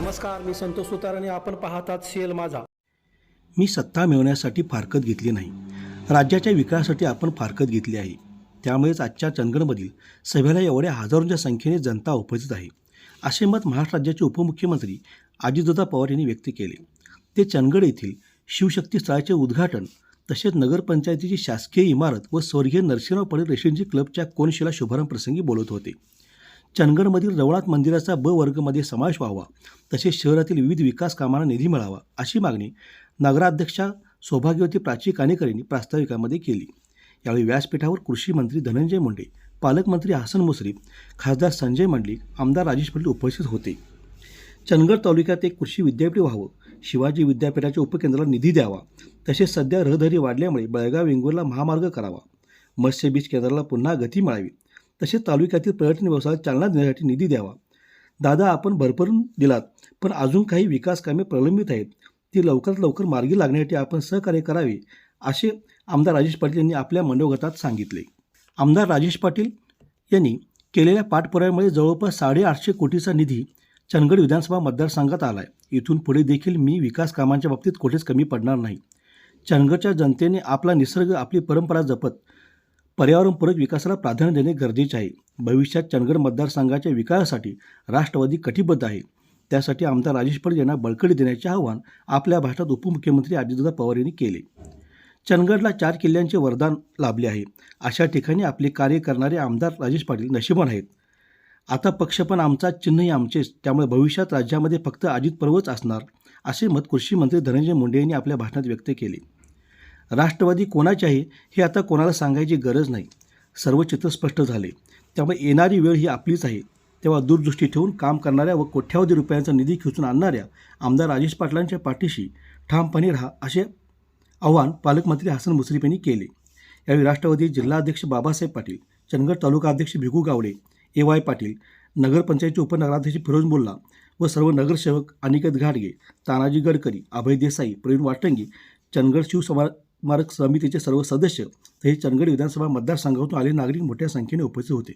नमस्कार मी संतोष सुतार आणि आपण पाहतात सीएल माझा. मी सत्ता मिळवण्यासाठी फारकत घेतली नाही. राज्याच्या विकासासाठी आपण फारकत घेतली आहे. त्यामुळेच आजच्या चंदगडमधील सभेला एवढ्या हजारोंच्या संख्येने जनता उपस्थित आहे. असे मत महाराष्ट्र राज्याचे उपमुख्यमंत्री अजितदादा पवार यांनी व्यक्त केले. ते चंदगड येथील शिवशक्ती स्थळाचे उद्घाटन तसेच नगरपंचायतीची शासकीय इमारत व स्वर्गीय नरसिंहराव पटेल रेसिडेन्सी क्लबच्या कोनशिला शुभारंभ प्रसंगी बोलत होते. चंदगडमधील रवळात मंदिराचा ब वर्गमध्ये समावेश व्हावा. तसेच शहरातील विविध विकास कामांना निधी मिळावा अशी मागणी नगराध्यक्षा सौभाग्यवती प्राची कानेकर यांनी प्रास्ताविकामध्ये केली. यावेळी व्यासपीठावर कृषी मंत्री धनंजय मुंडे पालकमंत्री हसन मुश्रीफ खासदार संजय मंडलिक आमदार राजेश पाटील उपस्थित होते. चंदगड तालुक्यात एक कृषी विद्यापीठ व्हावं शिवाजी विद्यापीठाच्या उपकेंद्राला निधी द्यावा तसेच सध्या रहदारी वाढल्यामुळे बेळगाव वेंगुर्ला महामार्ग करावा. मत्स्य बीज केंद्राला पुन्हा गती मिळावी तसेच तालुक्यातील पर्यटन व्यवसायाला चालना देण्यासाठी निधी द्यावा. दादा आपण भरभरून दिलात पण अजून काही विकास कामे प्रलंबित आहेत. ती लवकरात लवकर मार्गी लागण्यासाठी आपण सहकार्य करावे असे आमदार राजेश पाटील यांनी आपल्या मनोगतात सांगितले. आमदार राजेश पाटील यांनी केलेल्या पाठपुराव्यामुळे जवळपास साडेआठशे कोटीचा निधी चंदगड विधानसभा मतदारसंघात आला आहे इथून पुढे देखील मी विकास कामांच्या बाबतीत कुठेच कमी पडणार नाही. चंदगडच्या जनतेने आपला निसर्ग आपली परंपरा जपत पर्यावरणपूरक विकासाला प्राधान्य देणे गरजेचे आहे. भविष्यात चंदगड मतदारसंघाच्या विकासासाठी राष्ट्रवादी कटिबद्ध आहे. त्यासाठी आमदार राजेश पाटील यांना बळकटी देण्याचे आवाहन आपल्या भाषणात उपमुख्यमंत्री अजितदादा पवार यांनी केले. चंदगडला चार किल्ल्यांचे वरदान लाभले आहे. अशा ठिकाणी आपले कार्य करणारे आमदार राजेश पाटील नशिबान आहेत. आता पक्ष पण आमचा चिन्हही आमचेच. त्यामुळे भविष्यात राज्यामध्ये फक्त अजित पर्वच असणार असे मत कृषी मंत्री धनंजय मुंडे यांनी आपल्या भाषणात व्यक्त केले. राष्ट्रवादी कोणाचे आहे हे आता कोणाला सांगायची गरज नाही. सर्व चित्र स्पष्ट झाले. त्यामुळे येणारी वेळ ही आपलीच आहे. तेव्हा दूरदृष्टी ठेवून काम करणाऱ्या व कोट्यावधी रुपयांचा निधी खेचून आणणाऱ्या आमदार राजेश पाटलांच्या पाठीशी ठामपणे राहा असे आवाहन पालकमंत्री हसन मुश्रीफ यांनी केले. यावेळी राष्ट्रवादी जिल्हाध्यक्ष बाबासाहेब पाटील चंदगड तालुका अध्यक्ष भिगू गावडे ए वाय पाटील नगरपंचायतचे उपनगराध्यक्ष फिरोज मुल्ला व सर्व नगरसेवक अनिकेत घाडगे तानाजी गडकरी अभय देसाई प्रवीण वाटंगी चंदगड मार्ग समितीचे सर्व सदस्य तसेच चंदगड विधानसभा मतदारसंघातून आले नागरिक मोठ्या संख्येने उपस्थित होते.